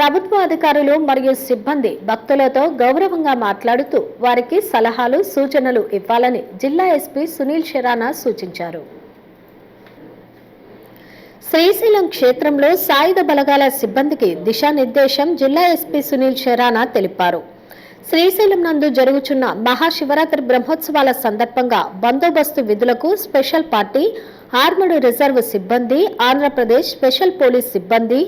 ప్రభుత్వ అధికారులు మరియు సిబ్బంది భక్తులతో గౌరవంగా మాట్లాడుతూ వారికి సలహాలు సూచనలు ఇవ్వాలని జిల్లా ఎస్పీ సునీల్ షెరానా సూచించారు. శ్రీశైలం క్షేత్రంలో సాయుధ బలగాల సిబ్బందికి దిశానిర్దేశం జిల్లా ఎస్పీ సునీల్ షెరానా తెలిపారు. శ్రీశైలం నందు జరుగుచున్న మహాశివరాత్రి బ్రహ్మోత్సవాల సందర్భంగా బందోబస్తు విధులకు స్పెషల్ పార్టీ ఆర్మడ్ రిజర్వ్ సిబ్బంది ఆంధ్రప్రదేశ్ స్పెషల్ పోలీస్ సిబ్బంది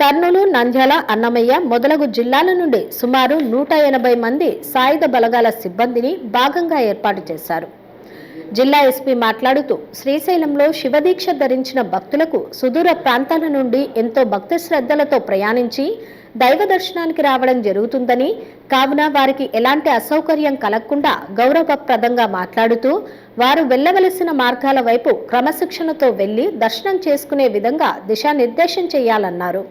కర్నూలు నంద్యాల అన్నమయ్య మొదలగు జిల్లాల నుండి సుమారు నూట ఎనభై మంది సాయుధ బలగాల సిబ్బందిని భాగంగా ఏర్పాటు చేశారు. జిల్లా ఎస్పీ మాట్లాడుతూ శ్రీశైలంలో శివదీక్ష ధరించిన భక్తులకు సుదూర ప్రాంతాల నుండి ఎంతో భక్తి శ్రద్ధలతో ప్రయాణించి దైవ దర్శనానికి రావడం జరుగుతుందని కావున వారికి ఎలాంటి అసౌకర్యం కలగకుండా గౌరవప్రదంగా మాట్లాడుతూ వారు వెళ్ళవలసిన మార్గాల వైపు క్రమశిక్షణతో వెళ్ళి దర్శనం చేసుకునే విధంగా దిశానిర్దేశం చేయాలన్నారు.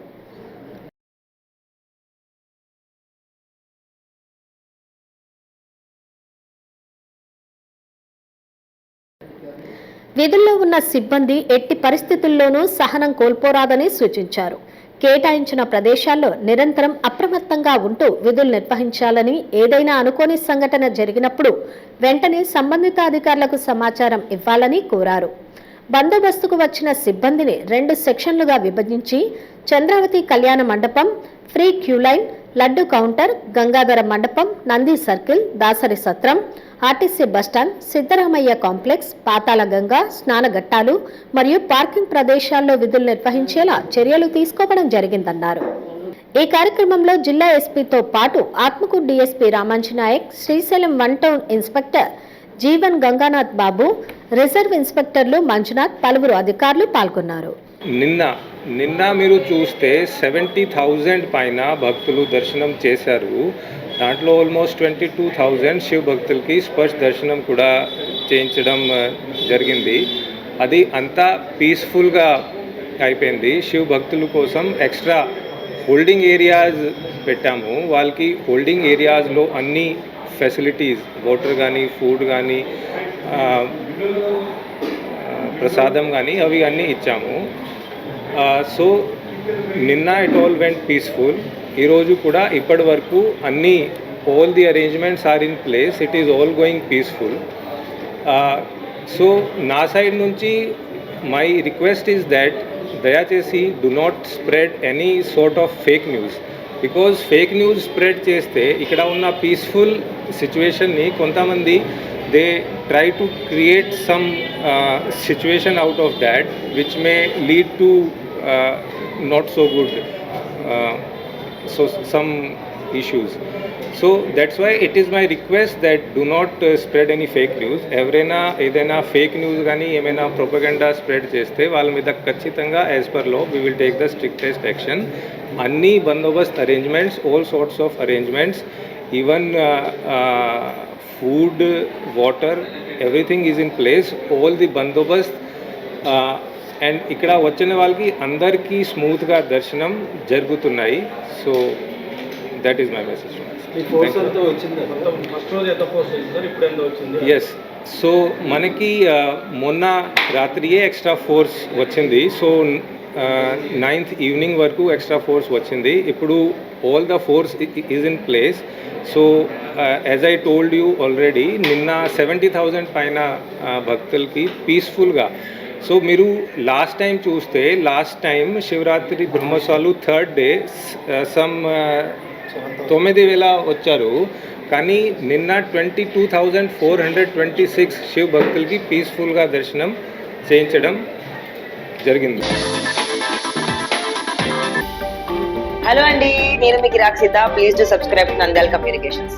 విధుల్లో ఉన్న సిబ్బంది ఎట్టి పరిస్థితుల్లోనూ సహనం కోల్పోరాదని సూచించారు. కేటాయించిన ప్రదేశాల్లో నిరంతరం అప్రమత్తంగా ఉంటూ విధులు నిర్వహించాలని ఏదైనా అనుకోని సంఘటన జరిగినప్పుడు వెంటనే సంబంధిత అధికారులకు సమాచారం ఇవ్వాలని కోరారు. బందోబస్తుకు వచ్చిన సిబ్బందిని రెండు సెక్షన్లుగా విభజించి Chandravati Kalyana Mandapam free queue line laddu counter Gangadhara Mandapam Nandi circle Dasari Satram RTC bus stand Siddaramayya complex Patalaganga స్నానఘట్టాలు మరియు పార్కింగ్ ప్రదేశాల్లో విధులు నిర్వహించేలా చర్యలు తీసుకోవడం జరిగిందన్నారు. ఈ కార్యక్రమంలో జిల్లా ఎస్పీతో పాటు Atmakur DSP Ramanjanayak Srisailam one town inspector Jeevan Ganganath Babu reserve ఇన్స్పెక్టర్లు Manjunath పలువురు అధికారులు పాల్గొన్నారు. నిన్న నిన్న మీరు చూస్తే సెవెంటీ థౌజండ్ పైన భక్తులు దర్శనం చేశారు. దాంట్లో almost twenty two thousand Shiva భక్తులకి స్పర్శ దర్శనం కూడా చేయించడం జరిగింది. అది అంతా పీస్ఫుల్గా అయిపోయింది. శివ భక్తుల కోసం ఎక్స్ట్రా హోల్డింగ్ ఏరియాస్ పెట్టాము. వాళ్ళకి హోల్డింగ్ ఏరియాస్లో అన్ని ఫెసిలిటీస్ వాటర్ కానీ ఫుడ్ కానీ ప్రసాదం కానీ అవి అన్నీ ఇచ్చాము. సో నిన్న ఇట్ ఆల్ వెంట్ పీస్ఫుల్ ఈరోజు కూడా ఇప్పటి వరకు అన్ని all the arrangements are in place it is all going peaceful so నా సైడ్ నుంచి మై రిక్వెస్ట్ ఈస్ దట్ దయచేసి do not spread any sort of fake news because fake news spread చేస్తే ఇక్కడ ఉన్న పీస్ఫుల్ సిచ్యువేషన్ని కొంతమంది they try to create some situation out of that which may lead to not so good so some issues. So that's why it is my request that do not uh, spread any fake news. ఎవరైనా ఏదైనా fake news కానీ ఏమైనా propaganda spread చేస్తే వాళ్ళ మీద ఖచ్చితంగా as per law we will take the strictest action అన్ని Bandobast arrangements all sorts of arrangements even food water everything is in place all the Bandobast uh, and ఇక్కడ వచ్చిన వాళ్ళకి అందరికీ స్మూత్గా దర్శనం జరుగుతున్నాయి. So that is my message yes so మనకి మొన్న రాత్రియే ఎక్స్ట్రా ఫోర్స్ వచ్చింది. సో నైన్త్ ఈవినింగ్ వరకు ఎక్స్ట్రా ఫోర్స్ వచ్చింది. ఇప్పుడు all the force is in place so as I told you already నిన్న సెవెంటీ థౌజండ్ పైన భక్తులకి పీస్ఫుల్గా సో మీరు లాస్ట్ టైం చూస్తే లాస్ట్ టైం శివరాత్రి బ్రహ్మోత్సవాలు థర్డ్ డే సమ్ తొమ్మిది వేల వచ్చారు. కానీ నిన్న twenty two thousand four hundred twenty six Shiva భక్తులకి పీస్ఫుల్గా దర్శనం చేయించడం జరిగింది. హలో అండి నేను మీకు Rakshita please to subscribe Nandyala communications